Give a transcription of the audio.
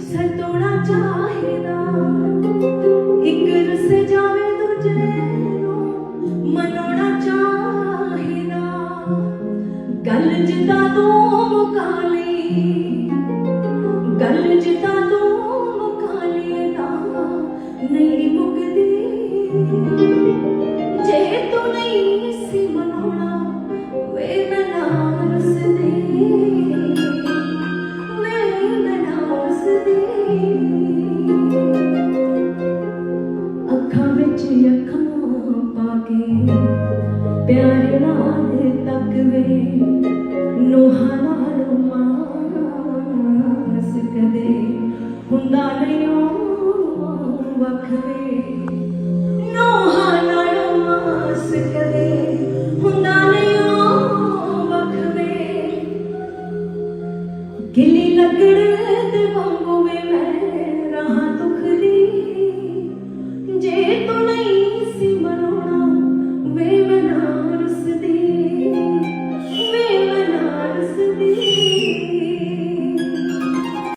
ਸਤੋਣਾ ਚਾਹੀਦਾ ਇੱਕ ਰਸ ਜਾਵੇ ਦੂਜੇ ਨੂੰ, ਮਨਾਉਣਾ ਚਾਹੀਦਾ ਗੱਲ ਜਿੱਦਾਂ ਤੂੰ ਮੁਕਾ ਲਈ, ਗੱਲ ਜਿੱਦਾਂ ਤੂੰ ਅੱਖਾਂ ਪਾ ਕੇ ਪਿਆਰ ਨਾਲ ਤੱਕਵੇ ਨੋਹਾਂ ਨਾਲ ਮਾਸ ਕਦੇ ਹੁੰਦਾ ਨਹੀਂ ਉਹ ਵਖਵੇ ਨੋਹਾਂ ਨਾਲ ਮਾਸ ਕਦੇ ਹੁੰਦਾ ਨਹੀਂ ਉਹ ਵਖਵੇ ਗਿੱਲੀ ਲੱਕੜ ਦੇ ਵਾਂਗੂ ਵੇ ਮੈਂ Thank you.